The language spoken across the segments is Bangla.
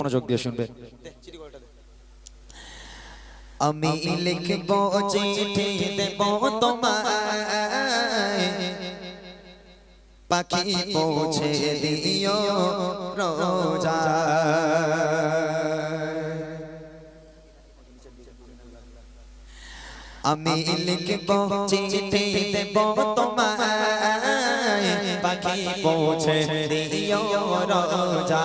মনোযোগ দিয়ে শুনবে। আমি লিখব চিঠি দেব তোমায়। পাখি পৌঁছে দিও রোজা। আমি লিখব চিঠি দেব তোমায়। পাখি পৌঁছে দিও রোজা।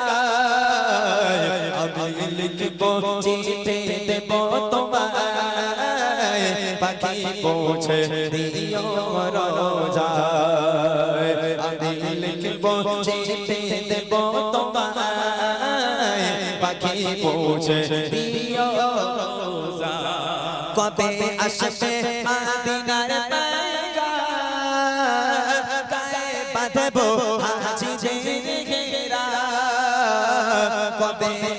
আমি লিখব চিঠি দেব তোমায় পাখি পৌঁছে দিও রোজায় আমি লিখব চিঠি দেব তোমায় পাখি পৌঁছে দিও কবে আসবে আদিনার পায়গা গায়ে বাঁধবো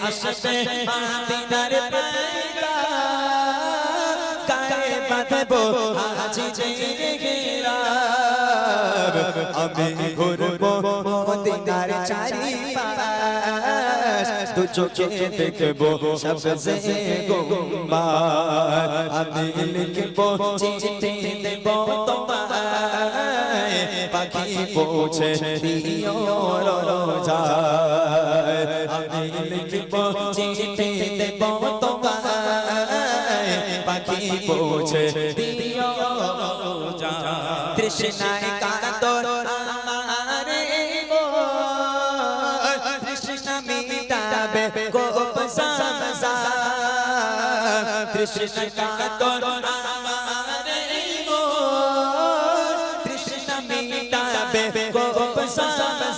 আসবে আদিনার পায়গা। গায়ে বাঁধবো হাজি জেগেরা আমি ঘুরবো মদিনার চারিপাশ। দু চোখে দেখব সবসে গুম্বার। আমি লিখব চিঠি দেব তোমায় পাখি পৌঁছে দিও রোজায় আমি লিখব চিঠি দেব তোমায়। পাখি পৌঁছে দিও রোজায় তৃষ্ণায় কাতর আমার মন তৃষ্ণা মিটাবে গোপ সামসা। তৃষ্ণা কাতর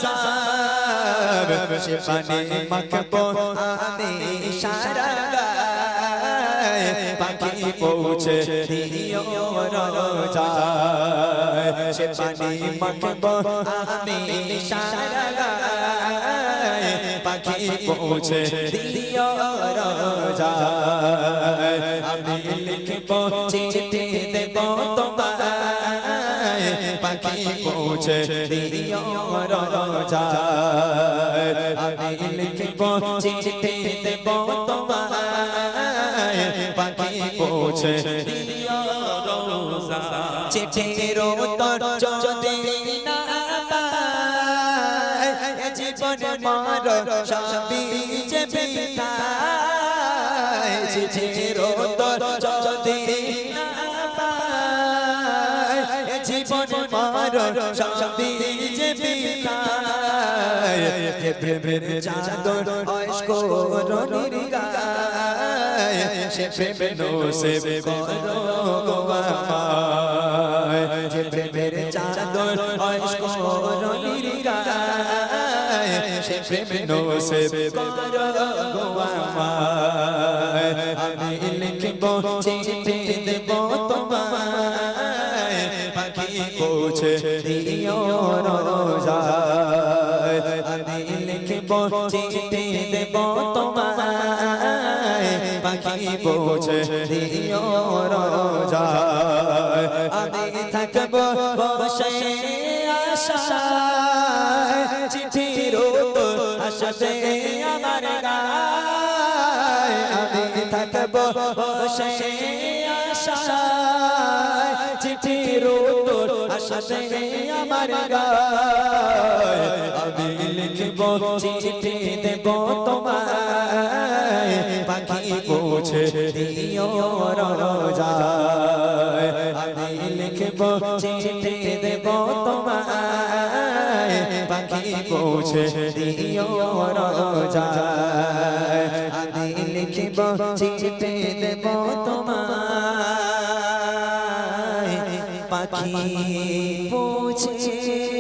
সামসা সে পানি মাখবো আমি সারা পাখি পৌঁছে দিও রোজায়। সে পানি মাখবো আমি সারা পাখি পৌঁছে দিও রোজায়। আমি লিখব চিঠি পৌঁছে দিও রোজায় আমি লিখব চিঠি দেব তোমায়। পাখি পৌঁছে দিও রোজায় চিঠির উত্তর যদি না পাই জীবন মার সবই যে বিতাই চিঠির উত্তর যে বিতাই যে প্রেমের চাদর অস্ক রনির গায় সে প্রেমে নো সে করো গোয়ামায় যে প্রেমের চাদর অস্ক রনির গায় সে প্রেমে নো করো তোমায়। পাখি পৌঁছে লিখব চিঠি দেব তোমায় পাখি পৌঁছে দিও রোজায় আমি থাকব বসে আশায় চিঠির আসবে আমার গায় আমি থাকব বসে আশায় চিঠির উত্তর আমার গায়। আমি লিখব চিঠি দেব তোমায়। পাখি পৌঁছে দিও রোজায় আমি লিখব চিঠি দেব তোমায়। পাখি পৌঁছে দিও রোজায় আমি লিখব চিঠি দেব তোমায়। 把你父亲